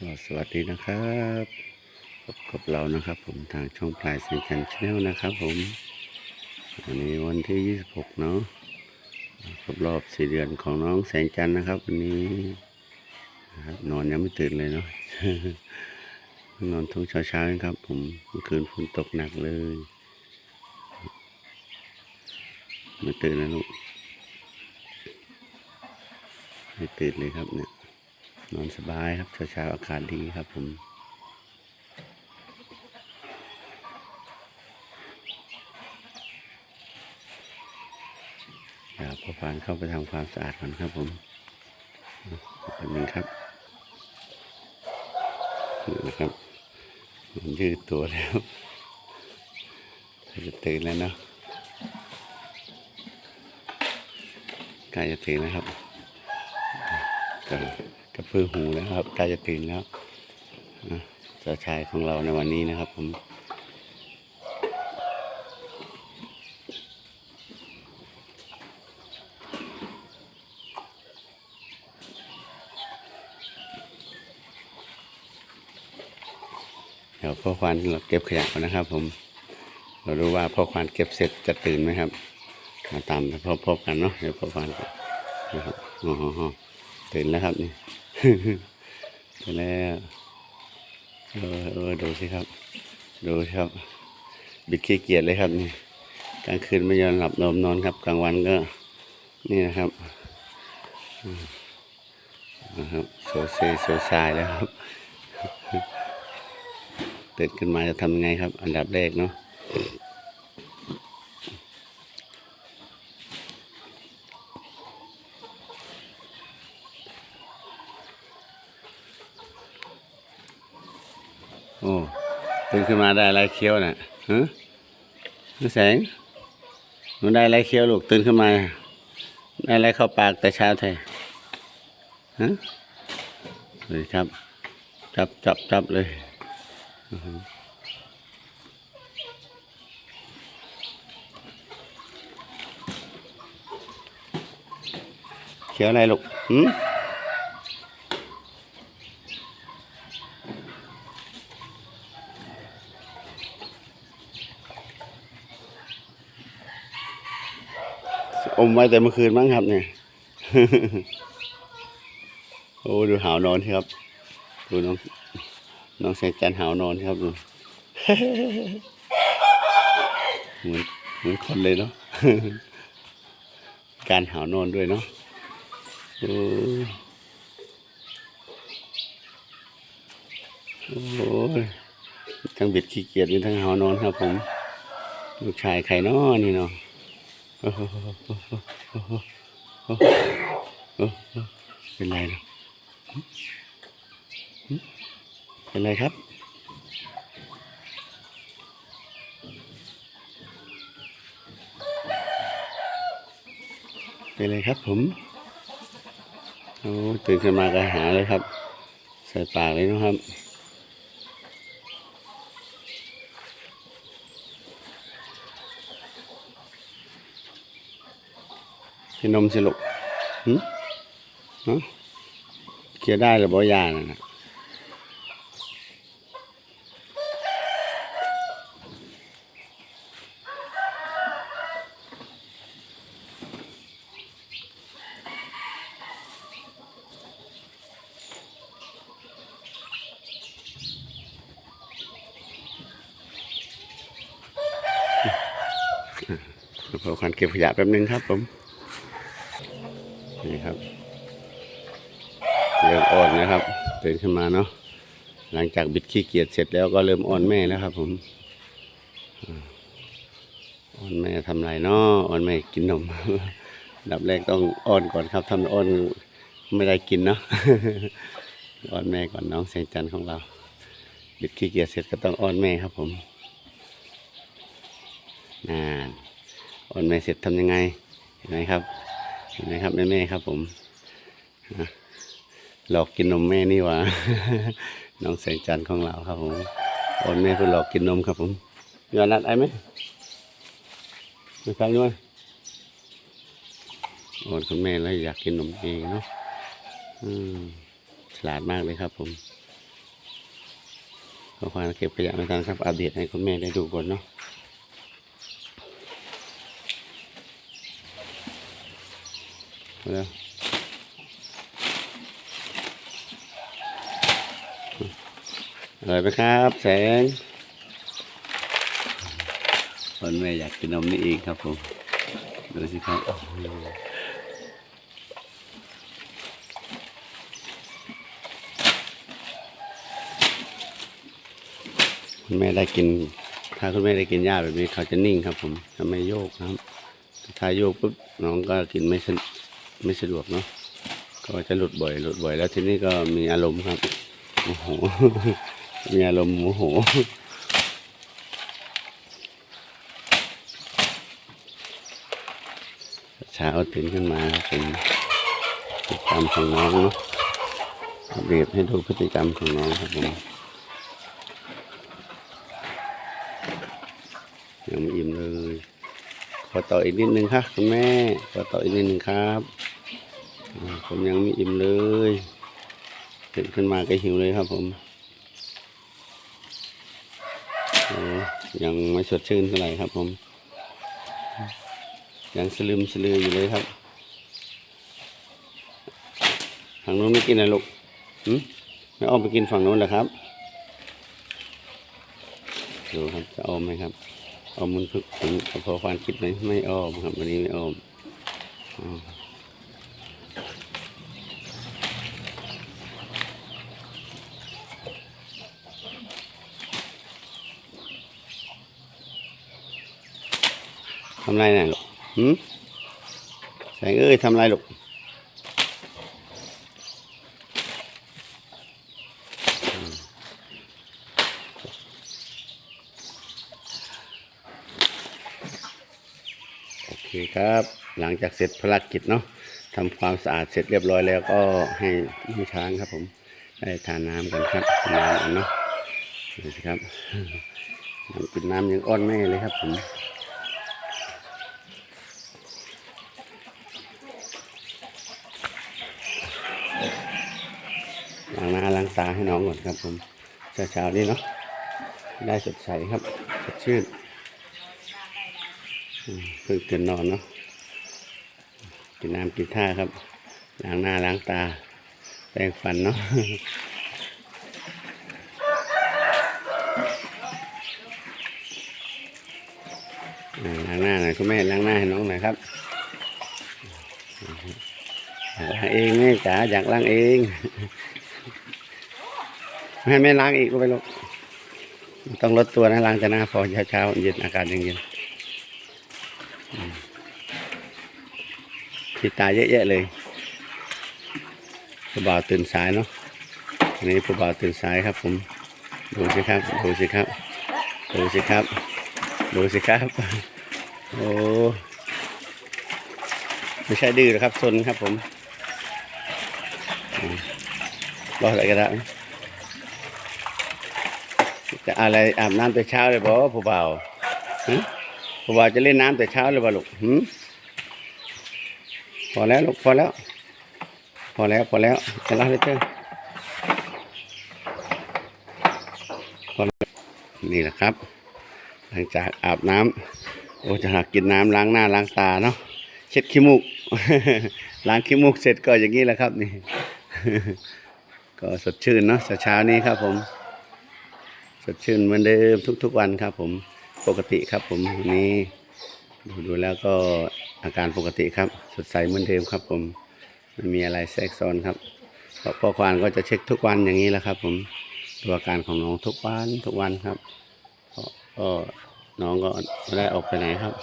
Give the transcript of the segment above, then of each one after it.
สวัสดีนะครับพบกับเรานะครับ ผมทางช่องพลายเซนชันชแนลนะครับผมวันนี้วันที่ 26 เนาะครบรอบสี่เดือนของน้องแสงจันทร์นะครับ วันนี้นะครับนอนยังไม่ตื่นเลยเนาะนอนทุ่งเช้าๆครับ ผมเมื่อคืนฝนตกหนักเลยไม่ตื่นนะลูกไม่ตื่นเลยครับเนี่ย นอนสบายครับเช้าๆอากาศดีครับผมเดี๋ยวพอพานเข้าไปทำความสะอาดก่อนครับผมเป็นนึ่งครับนี่นะครับมันยืดตัวแล้วจะตื่นแล้วเนาะใกล้จะตื่นแล้วครับก็ก ระพือหูแล้วครับใกล้จะตื่นแล้วอะเจ้าชายของเราในวันนี้นะครับผมเดี๋ยวพ่อควานเราเก็บขยะก่อนนะครับ ผม เราดูว่าพ่อควานเก็บเสร็จจะตื่นไหมครับ มาตามไปพบๆกันเนาะเดี๋ยวพ่อควานนะครับอ๋อตื่นแล้วครับนี่ ตื่นแล้วเออเออดูสิครับ ดูสิครับ บิดขี้เกียจเลยครับนี่กลางคืนไม่ยอมหลับนอนนอนครับ กลางวันก็ นี่นะครับนะครับโซเซโซซายแล้วครับตื่นขึ้นมาจะทำไงครับ อันดับแรกเนาะ โอ้ตื่น ขึ้นมาได้อะไรเคี้ยวน่ะฮะน้าแสงหนูได้อะไรเคี้ยวลูกตื่นขึ้นมา ได้อะไรเข้าปากแต่เช้าไทยฮะเลยครับ จับจับจับเลยเคี้ยวอะไรลูกหืม อมไว้แต่เมื่อคืนมั้งครับ เนี่ย โอ้ดูหาวนอนครับ ดูน้อง น้องแสงจันหาวนอนครับดูเหมือนเหมือนคนเลยเนาะการหาวนอนด้วยเนาะโอ้โอ้ยทั้งเบิดขี้เกียจทั้งหาวนอนครับผม ลูกชายใครเนาะนี่เนาะ เป็นไรเนะเป็นไรครับเป็นไรครับผมโอ้ตื่นขึ้นมาก็หาเลยครับ ใส่ปากเลยนะครับ กินนมสิลูกหืมฮะเคี้ยได้หรือบ่ยานะนะเดี๋ยวพอคันเก็บขยะแป๊บนึงครับผม นี่ครับเริ่มอ่อนนะครับตื่นขึ้นมาเนาะหลังจากบิดขี้เกียจเสร็จแล้วก็เริ่มอ่อนแม่แล้วครับ ผมอ่อนแม่ทำไรเนาะอ่อนแม่กินนมดับแรกต้องอ่อนก่อนครับทำอ่อนไม่ได้กินเนาะอ่อนแม่ก่อนน้องแสงจันทร์ของเรา บิดขี้เกียจเสร็จก็ต้องอ่อนแม่ครับ ผมนานอ่อนแม่เสร็จทำยังไงเห็นไหมครับ นไหมครับแม่แม่ๆครับผมหลอกกินนมแม่นี่หว่าน้องแสงจันทร์ของเราครับผมโอนแม่เพื่อหลอกกินนมครับผมยอนัดไอ้ไหมไม่ฟังด้วยโอนคุณแม่แล้วอยากกินนมเองเนาะฉลาดมากเลยครับผมพ่อควานเก็บขยะมาทานครับอัปเดตให้คุณแม่ได้ดูก่อนเนาะเอา แล้วอร่อยไหมครับ แสงคนแม่อยากกินนมนี่เองครับผม ดูสิครับคุณแม่ได้กิน ถ้าคุณแม่ได้กินหญ้าแบบนี้เขาจะนิ่งครับผมจะไม่โยกครับ ถ้าโยกปุ๊บน้องก็กินไม่สะ ไม่สะดวกเนาะก็จะหลุดบ่อยหลุดบ่อยแล้วทีนี้ก็มีอารมณ์ครับโอ้โหมีอารมณ์โมโหเช้าตื่นขึ้นมาเป็นพฤติกรรมของน้องเนาะอัปเดตให้ดูพฤติกรรมของน้องครับผมยังไม่อิ่มเลยขอต่ออีกนิดนึงครับคุณแม่ขอต่ออีกนิดนึงครับ ผมยังไม่อิ่มเลยตื่นขึ้นมาก็หิวเลยครับผมยังไม่สดชื่นเท่าไหร่ครับผม ยังสลืมสลืออยู่เลยครับ ฝั่งนู้นไม่กินนะลูกไม่อ้อมไปกินฝั่งนู้นเหรอครับ ดูครับจะอ้อมไหมครับอ้อมมันพึกผมพอควานคิดไหมไม่อ้อมครับวันนี้ไม่อ้อมอำไรน่ะลูกหืมแสงเอ้ยทำไรลูกโอเคครับ หลังจากเสร็จภารกิจเนาะทำความสะอาดเสร็จเรียบร้อยแล้วก็ให้พี่ช้างครับผม ได้ทานน้ำกันครับน้ำกันเนาะดูสิครับน้ำกินน้ำยังอ้อนแม่เลยครับผมล้างหน้าล้าง ตาให้น้องก่อนครับผมเช้าๆนี้เนาะได้สดใสครับสดชื่นเพิ่งตื่นนอนเนาะกินน้ำกินท่าครับล้างหน้าล้างตาแปรงฟันเนาะล้างหน้าหน่อยคุณแม่ล้างหน้าให้น้องหน่อยครับล้างเองแม่จ๋าอยากล้างเอง ให้แม่ล้างอีกก็ไปลูกต้องลดตัวนะล้างแต่หน้าพอเช้าๆเย็นอากาศเย็นๆที่ตายเยอะแยะเลยผู้บ่าวตื่นสายเนาะอันนี้ผู้บ่าวตื่นสายครับ ผมดูสิครับดูสิครับดูสิครับดูสิครับ โอ้ไม่ใช่ดื้อหรอกครับซนครับผมอืมรออะไรก็ได้ จะอะไรอาบน้ำแต่เช้าเลยบอกผู้บ่าวผู้บ่าวจะเล่นน้ำแต่เช้าเลยบ่ลูกพอแล้วลูกพอแล้ว พอแล้วพอแล้วจะลาเลยเจ้อพอแล้วนี่แหละครับ หลังจากอาบน้ำโอ้จะหักกินน้ำล้างหน้าล้างตาเนาะเช็ดขี้มูกล้างขี้มูกเสร็จก็อย่างนี้แหละครับนี่ ก็สดชื่นเนาะเช้านี้ครับผม ดชื่นเหมือนเดิมทุก ๆ วันครับ ผมปกติครับ ผมวันนี้ดูดูแล้วก็อาการปกติครับ สดใสเหมือนเดิมครับ ผมไม่มีอะไรแทรกซ้อนครับพอพ่อควานก็จะเช็คทุกวันอย่างนี้แหละครับ ผมดูอาการของน้องทุกวันทุกวันครับก็น้องก็ไม่ได้ออกไปไหนครับ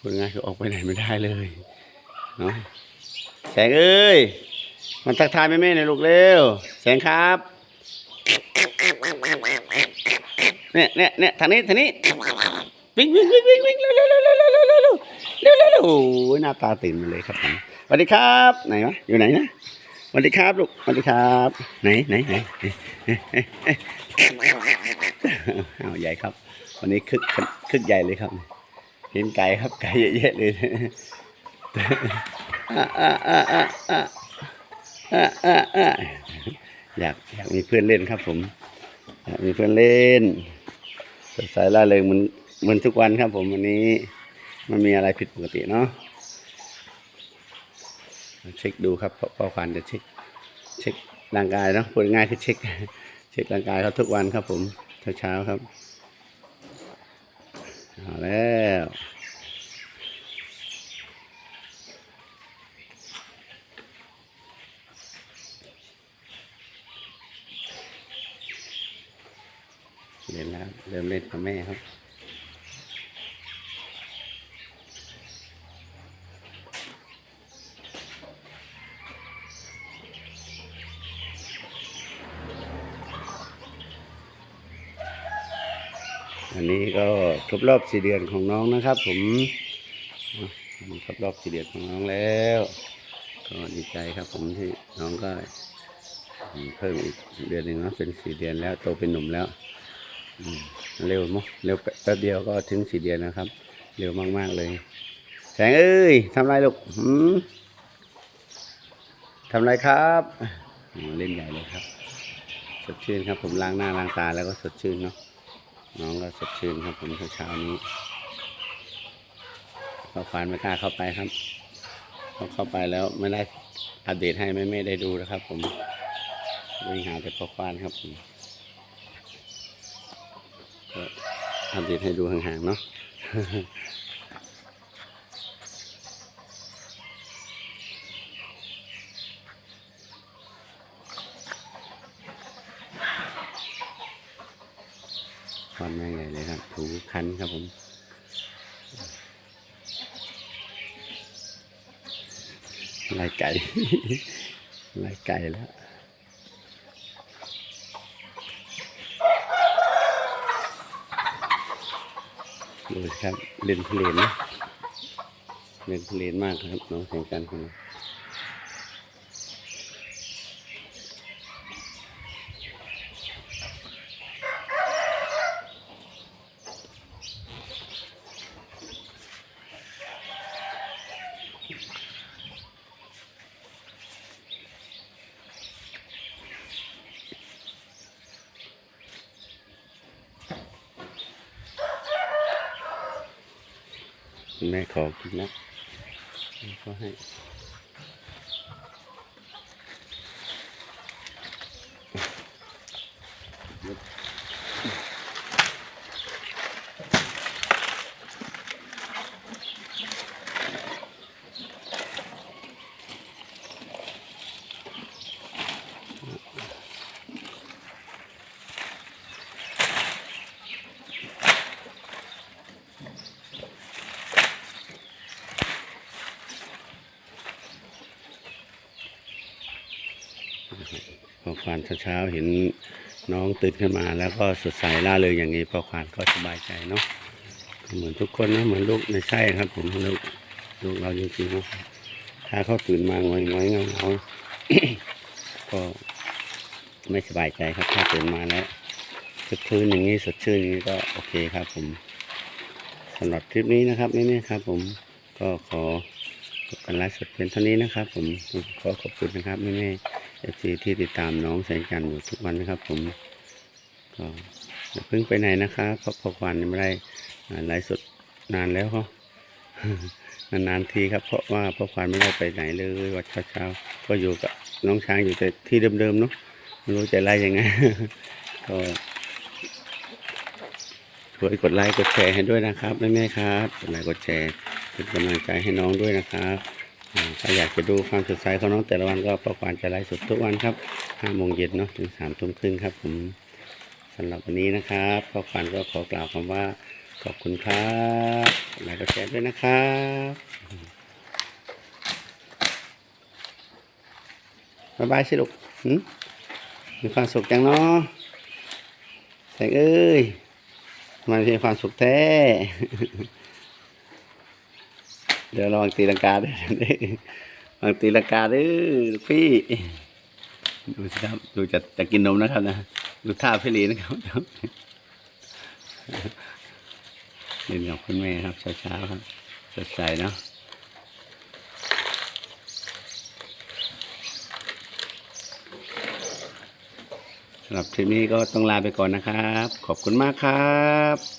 พูดง่ายคือออกไปไหนไม่ได้เลยเนาะแสงเอ้ยมันทักทายแม่แม่ๆหน่อยลูกเร็วแสงครับ เนี่ยเนี่ยเนี่ยทางนี้ทางนี้วิ่งวิ่งวิ่งวิ่งวิ่งเร็วเร็วเร็วเร็วเร็วเร็วเร็วเร็วเร็วเร็วโอ้ยหน้าตาตื่นมาเลยครับผมสวัสดีครับไหนวะอยู่ไหนนะสวัสดีครับลูกสวัสดีครับไหนไหนไหนเอาใหญ่ครับ วันนี้คึกคึกใหญ่เลยครับเห็นไก่ครับไก่เยอะๆเลยอะอะอะอะอะอะอะอะอยากอยากมีเพื่อนเล่นครับผมอยากมีเพื่อนเล่น สดใสล่าเริงเหมือนเหมือนทุกวันครับ ผมวันนี้มันมีอะไรผิดปกติเนาะเช็คดูครับพ่อพ่อควัญจะเช็คเช็คร่างกายเนาะพูดง่ายคือเช็ค เช็คร่างกายเขาทุกวันครับ ผมเช้าๆครับเอาแล้ว เล่นแล้วเริ่มเล่นกับแม่ครับอันนี้ก็ครบรอบสี่เดือนของน้องนะครับ ผมครบรอบสี่เดือนของน้องแล้ว ก็ดีใจครับผมที่น้องก็เพิ่มอีกเดือนหนึ่งเนาะเป็นสี่เดือนแล้วโตเป็นหนุ่มแล้ว เร็วมั้งเร็วแป๊บเดียวก็ถึงสี่เดือนนะครับ เร็วมากๆเลย แสงเอ้ยทำไรลูกทำไรครับเล่นใหญ่เลยครับ สดชื่นครับ ผมล้างหน้าล้างตาแล้วก็สดชื่นเนาะน้องก็สดชื่นครับผมเช้านี้พอควานไม่กล้าเข้าไปครับพอเข้าไปแล้วไม่ได้อัปเดตให้แม่ไม่ได้ดูนะครับ ผมวิ่งหาแต่พอควานครับผม ก็อัปเดตให้ดูห่างๆเนาะความแม่ใหญ่เลยครับ ถูคันครับผมลายไก่ลายไก่แล้ว ครับเล่นเพลนนะเล่นเพลนมากครับน้องแข่งกันคนนี้ แม่ขอกินนะก็ให้ พอควานเช้าๆเห็นน้องตื่นขึ้นมาแล้วก็สดใสร่าเริงอย่างนี้พอควานก็สบายใจเนาะเหมือนทุกคนนะเหมือนลูกในไส้ครับผมลูกลูกเราจริงๆนะถ้าเขาตื่นมางอยงอยๆเงาเงาๆก็ไม่สบายใจครับถ้าตื่นมาแล้วสดชื่นอย่างนี้สดชื่นอย่างนี้ก็โอเคครับผมสำหรับคลิปนี้นะครับนี่นี่ครับ ผมก็ขอจบการไลฟ์สดเพียงเท่านี้นะครับ ผมขอขอบคุณนะครับแม่แม่ อฟซีที่ติดตามน้องแสงจันทร์อยู่ทุกวันนะครับ ผมก็อย่าเพิ่งไปไหนนะครับเพราะพอควันไม่ได้อ่าไลฟ์สดนานแล้วเขานานๆทีครับ เพราะว่าพ่อควานไม่ได้ไปไหนเลยวัดเช้าๆก็อยู่กับน้องช้างอยู่แต่ที่เดิมๆเนาะไม่รู้จะไล่ยังไงก็ช่วยกดไลค์กดแชร์ให้ด้วยนะครับแม่ๆครับกดไลค์กดแชร์เป็นกำลังใจให้น้องด้วยนะครับ ถ้าอยากจะดูความสดใสของน้องแต่ละวันก็พ่อควานจะไลฟ์สดทุกวันครับห้าโมงเย็นเนาะถึงสามทุ่มครึ่งครับผมสำหรับวันนี้นะครับพ่อควานก็ขอกล่าวคำว่าขอบคุณครับไลค์กดแชร์ด้วยนะครับบ๊ายบายสิลูกมีความสุขจังเนาะแสงเอ้ยทำไมมีความสุขแท้ เดี๋ยวลองตีลังกาด้วยลองตีลังกาด้วยพี่ดูสิครับดูจะจะกินนมนะครับนะดูท่าพี่ลีนะครับเล่นกับคุณแม่ครับเช้าๆครับสดใสเนาะสำหรับทริปนี้ก็ต้องลาไปก่อนนะครับ ขอบคุณมากครับ